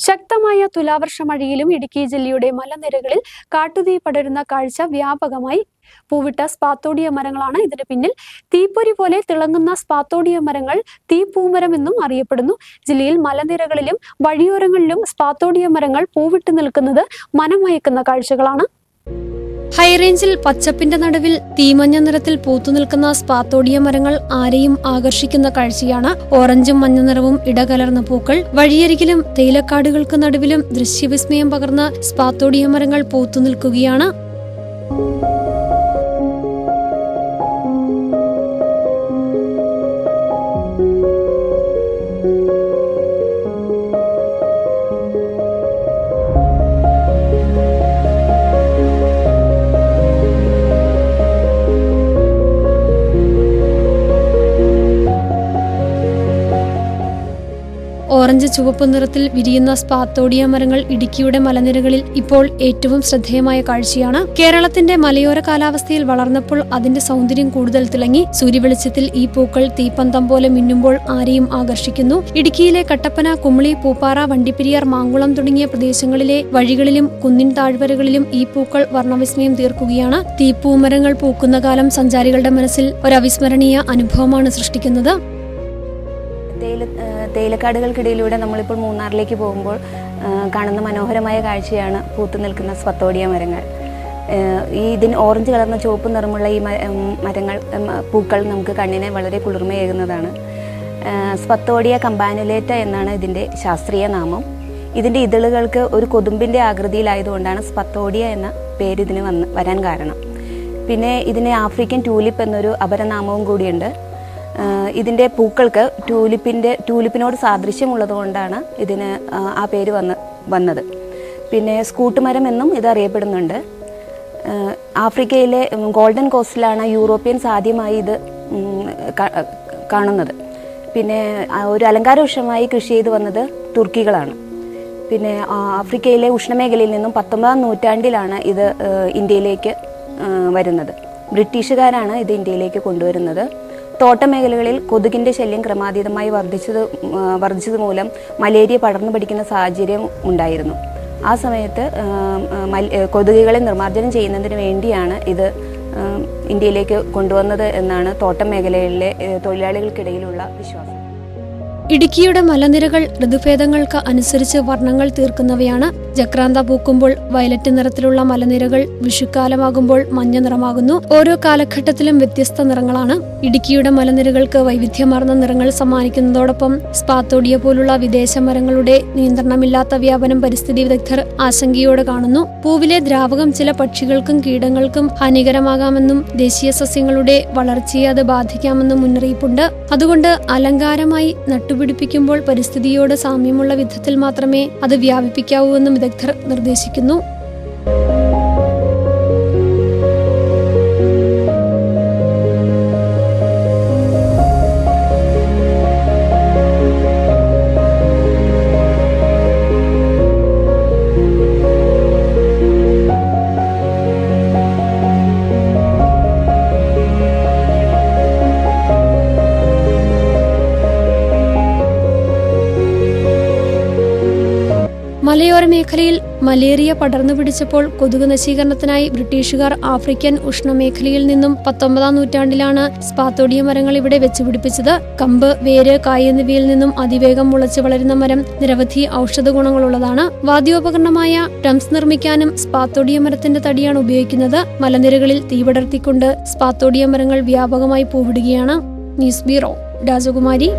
ശക്തമായ തുലാവർഷ മഴയിലും ഇടുക്കി ജില്ലയുടെ മലനിരകളിൽ കാട്ടുതീ പടരുന്ന കാഴ്ച വ്യാപകമായി. പൂവിട്ട സ്പാത്തോടിയ മരങ്ങളാണ് ഇതിന് പിന്നിൽ. തീപ്പൊരി പോലെ തിളങ്ങുന്ന സ്പാത്തോടിയ മരങ്ങൾ തീപ്പൂമരം എന്നും അറിയപ്പെടുന്നു. ജില്ലയിൽ മലനിരകളിലും വഴിയോരങ്ങളിലും സ്പാത്തോടിയ മരങ്ങൾ പൂവിട്ട് നിൽക്കുന്നത് മനമയക്കുന്ന കാഴ്ചകളാണ്. ഹൈറേഞ്ചിൽ പച്ചപ്പിന്റെ നടുവിൽ തീമഞ്ഞ നിറത്തിൽ പൂത്തുനിൽക്കുന്ന സ്പാത്തോടിയ മരങ്ങൾ ആരെയും ആകർഷിക്കുന്ന കാഴ്ചയാണ്. ഓറഞ്ചും മഞ്ഞ നിറവും ഇടകലർന്ന പൂക്കൾ. വഴിയരികിലും തേയിലക്കാടുകൾക്ക് നടുവിലും ദൃശ്യവിസ്മയം പകർന്ന സ്പാത്തോടിയ മരങ്ങൾ പൂത്തുനിൽക്കുകയാണ് ഓറഞ്ച് ചുവപ്പ് നിറത്തിൽ വിരിയുന്ന സ്പാത്തോഡിയ മരങ്ങൾ ഇടുക്കിയുടെ മലനിരകളിൽ ഇപ്പോൾ ഏറ്റവും ശ്രദ്ധേയമായ കാഴ്ചയാണ്. കേരളത്തിന്റെ മലയോര കാലാവസ്ഥയിൽ വളർന്നപ്പോൾ അതിന്റെ സൗന്ദര്യം കൂടുതൽ തിളങ്ങി. സൂര്യവെളിച്ചത്തിൽ ഈ പൂക്കൾ തീപ്പന്തം പോലെ മിന്നുമ്പോൾ ആരെയും ആകർഷിക്കുന്നു. ഇടുക്കിയിലെ കട്ടപ്പന കുമളി പൂപ്പാറ വണ്ടിപ്പെരിയാർ മാങ്കുളം തുടങ്ങിയ പ്രദേശങ്ങളിലെ വഴികളിലും കുന്നിൻ താഴ്വരകളിലും ഈ പൂക്കൾ വർണവിസ്മയം തീർക്കുകയാണ്. തീപ്പൂമരങ്ങൾ പൂക്കുന്ന കാലം സഞ്ചാരികളുടെ മനസ്സിൽ ഒരു അവിസ്മരണീയ അനുഭവമാണ് സൃഷ്ടിക്കുന്നത്. തേയില തേയിലക്കാടുകൾക്കിടയിലൂടെ നമ്മളിപ്പോൾ മൂന്നാറിലേക്ക് പോകുമ്പോൾ കാണുന്ന മനോഹരമായ കാഴ്ചയാണ് പൂത്തു നിൽക്കുന്ന സ്വത്തോടിയ മരങ്ങൾ. ഈ ഇതിന് ഓറഞ്ച് കളർന്ന ചുവപ്പ് നിറമുള്ള ഈ മരങ്ങൾ പൂക്കൾ നമുക്ക് കണ്ണിനെ വളരെ കുളിർമയേകുന്നതാണ്. സ്വത്തോടിയ കമ്പാനുലേറ്റ എന്നാണ് ഇതിന്റെ ശാസ്ത്രീയ നാമം. ഇതിന്റെ ഇതളുകൾക്ക് ഒരു കൊതുമ്പിന്റെ ആകൃതിയിലായതുകൊണ്ടാണ് സ്പത്തോഡിയ എന്ന പേര് ഇതിന് വന്ന് വരാൻ കാരണം. പിന്നെ ഇതിന് ആഫ്രിക്കൻ ടൂലിപ്പ് എന്നൊരു അപരനാമവും കൂടിയുണ്ട്. ഇതിന്റെ പൂക്കൾക്ക് ട്യൂലിപ്പിന്റെ ട്യൂലിപ്പിനോട് സാദൃശ്യമുള്ളത് കൊണ്ടാണ് ഇതിന് ആ പേര് വന്ന് വന്നത്. പിന്നെ സ്കൂട്ട് മരം എന്നും ഇത് അറിയപ്പെടുന്നുണ്ട്. ആഫ്രിക്കയിലെ ഗോൾഡൻ കോസ്റ്റിലാണ് യൂറോപ്യൻസ് ആദ്യമായി ഇത് കാണുന്നത്. പിന്നെ ഒരു അലങ്കാര വൃക്ഷമായി കൃഷി ചെയ്തു വന്നത് തുർക്കികളാണ്. പിന്നെ ആഫ്രിക്കയിലെ ഉഷ്ണമേഖലയിൽ നിന്നും പത്തൊമ്പതാം നൂറ്റാണ്ടിലാണ് ഇത് ഇന്ത്യയിലേക്ക് വരുന്നത്. ബ്രിട്ടീഷുകാരാണ് ഇത് ഇന്ത്യയിലേക്ക് കൊണ്ടുവരുന്നത്. തോട്ടമേഖലകളിൽ കൊതുകിന്റെ ശല്യം ക്രമാതീതമായി വർദ്ധിച്ചത് വർദ്ധിച്ചത് മൂലം മലേറിയ പടർന്നു പിടിക്കുന്ന സാഹചര്യം ഉണ്ടായിരുന്നു. ആ സമയത്ത് കൊതുകുകളെ നിർമ്മാർജനം ചെയ്യുന്നതിന് വേണ്ടിയാണ് ഇത് ഇന്ത്യയിലേക്ക് കൊണ്ടുവന്നത് എന്നാണ് തോട്ടം മേഖലയിലെ തൊഴിലാളികൾക്കിടയിലുള്ള വിശ്വാസം. ഇടുക്കിയുടെ മലനിരകൾ ഋതുഭേദങ്ങൾക്ക് അനുസരിച്ച് വർണങ്ങൾ തീർക്കുന്നവയാണ്. ജക്രാന്ത പൂക്കുമ്പോൾ വയലറ്റ് നിറത്തിലുള്ള മലനിരകൾ വിഷുക്കാലമാകുമ്പോൾ മഞ്ഞ നിറമാകുന്നു. ഓരോ കാലഘട്ടത്തിലും വ്യത്യസ്ത നിറങ്ങളാണ്. ഇടുക്കിയുടെ മലനിരകൾക്ക് വൈവിധ്യമാർന്ന നിറങ്ങൾ സമ്മാനിക്കുന്നതോടൊപ്പം സ്പാത്തോഡിയ പോലുള്ള വിദേശ മരങ്ങളുടെ നിയന്ത്രണമില്ലാത്ത വ്യാപനം പരിസ്ഥിതി വിദഗ്ധർ ആശങ്കയോടെ കാണുന്നു. പൂവിലെ ദ്രാവകം ചില പക്ഷികൾക്കും കീടങ്ങൾക്കും ഹാനികരമാകാമെന്നും ദേശീയ സസ്യങ്ങളുടെ വളർച്ചയെ അത് ബാധിക്കാമെന്നും മുന്നറിയിപ്പുണ്ട്. അതുകൊണ്ട് അലങ്കാരമായി നട്ടുപിടിപ്പിക്കുമ്പോൾ പരിസ്ഥിതിയോട് സാമ്യമുള്ള വിധത്തിൽ മാത്രമേ അത് വ്യാപിപ്പിക്കാവൂ എന്നും വിദഗ്ധർ നിർദ്ദേശിക്കുന്നു. മലയോര മേഖലയിൽ മലേറിയ പടർന്നു പിടിച്ചപ്പോൾ കൊതുക് നശീകരണത്തിനായി ബ്രിട്ടീഷുകാർ ആഫ്രിക്കൻ ഉഷ്ണമേഖലയിൽ നിന്നും പത്തൊമ്പതാം നൂറ്റാണ്ടിലാണ് സ്പാത്തോഡിയ മരങ്ങൾ ഇവിടെ വെച്ചുപിടിപ്പിച്ചത് കമ്പ് വേര് കായ് എന്നിവയിൽ നിന്നും അതിവേഗം മുളച്ചു വളരുന്ന മരം നിരവധി ഔഷധ ഗുണങ്ങളുള്ളതാണ്. വാദ്യോപകരണമായ ഡ്രംസ് നിർമ്മിക്കാനും സ്പാത്തോഡിയ മരത്തിന്റെ തടിയാണ് ഉപയോഗിക്കുന്നത്. മലനിരകളിൽ തീപടർത്തിക്കൊണ്ട് സ്പാത്തോഡിയ മരങ്ങൾ വ്യാപകമായി പൂവിടുകയാണ്. ന്യൂസ് ബ്യൂറോ രാജകുമാരി.